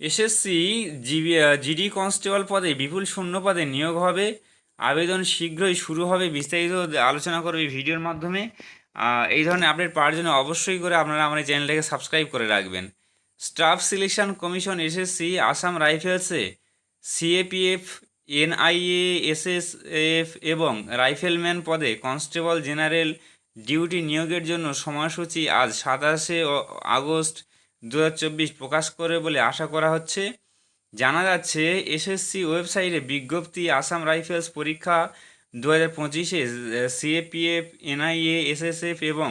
SSC GD constable পদে বিপুল শূন্য পদে নিয়োগ হবে। আবেদন শীঘ্রই শুরু হবে, বিস্তারিত আলোচনা করবে ভিডিওর মাধ্যমে। এই ধরনের আপডেট পাওয়ার জন্য অবশ্যই করে আপনারা আমার চ্যানেলটাকে সাবস্ক্রাইব করে রাখবেন। Staff selection commission SSC, Assam রাইফেলসে CAPF, NIA, SSF এবং রাইফেলম্যান পদে কনস্টেবল জেনারেল ডিউটি নিয়োগের জন্য সময়সূচি আজ সাতাশে আগস্ট দু হাজার চব্বিশ প্রকাশ করে বলে আশা করা হচ্ছে। জানা যাচ্ছে, এসএসসি ওয়েবসাইটে বিজ্ঞপ্তি আসাম রাইফেলস পরীক্ষা দু হাজার পঁচিশে সিএপিএফ, এনআইএ, এসএসএফ এবং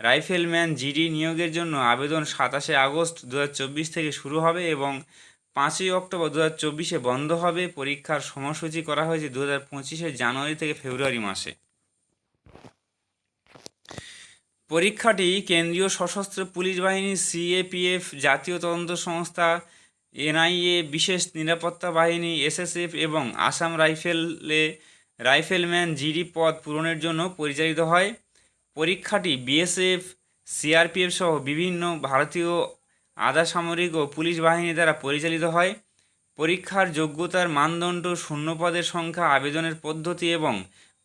রাইফেলম্যান জিডি নিয়োগের জন্য আবেদন সাতাশে আগস্ট দু হাজার চব্বিশ থেকে শুরু হবে এবং পাঁচই অক্টোবর দু হাজার বন্ধ হবে। পরীক্ষার সময়সূচি করা হয়েছে দু হাজার জানুয়ারি থেকে ফেব্রুয়ারি মাসে। পরীক্ষাটি কেন্দ্রীয় সশস্ত্র পুলিশ বাহিনী, সিএপিএফ, জাতীয় তদন্ত সংস্থা, এনআইএ, বিশেষ নিরাপত্তা বাহিনী, এসএসএফ এবং আসাম রাইফেলে রাইফেলম্যান জিডি পদ পূরণের জন্য পরিচালিত হয়। পরীক্ষাটি বিএসএফ, সিআরপিএফ সহ বিভিন্ন ভারতীয় আধা সামরিক ও পুলিশ বাহিনী দ্বারা পরিচালিত হয়। পরীক্ষার যোগ্যতার মানদণ্ড শূন্যপদের সংখ্যা, আবেদনের পদ্ধতি এবং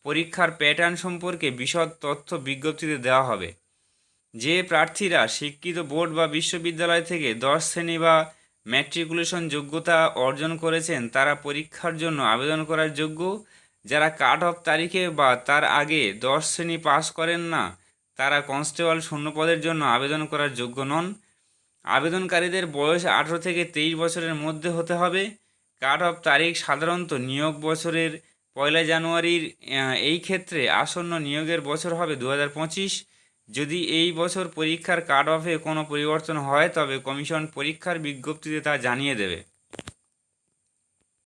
পরীক্ষার প্যাটার্ন সম্পর্কে বিশদ তথ্য বিজ্ঞপ্তিতে দেওয়া হবে। যে প্রার্থীরা শিক্ষিত বোর্ড বা বিশ্ববিদ্যালয় থেকে দশ শ্রেণি বা ম্যাট্রিকুলেশন যোগ্যতা অর্জন করেছেন, তারা পরীক্ষার জন্য আবেদন করার যোগ্য। যারা কাট অফ তারিখে বা তার আগে দশ শ্রেণি পাস করেন না, তারা কনস্টেবল শূন্যপদের জন্য আবেদন করার যোগ্য নন। আবেদনকারীদের বয়স আঠেরো থেকে তেইশ বছরের মধ্যে হতে হবে। কাট অফ তারিখ সাধারণত নিয়োগ বছরের পয়লা জানুয়ারির এই ক্ষেত্রে আসন্ন নিয়োগের বছর হবে দু হাজার পঁচিশ। যদি এই বছর পরীক্ষার কাট অফে কোনো পরিবর্তন হয়, তবে কমিশন পরীক্ষার বিজ্ঞপ্তিতে তা জানিয়ে দেবে।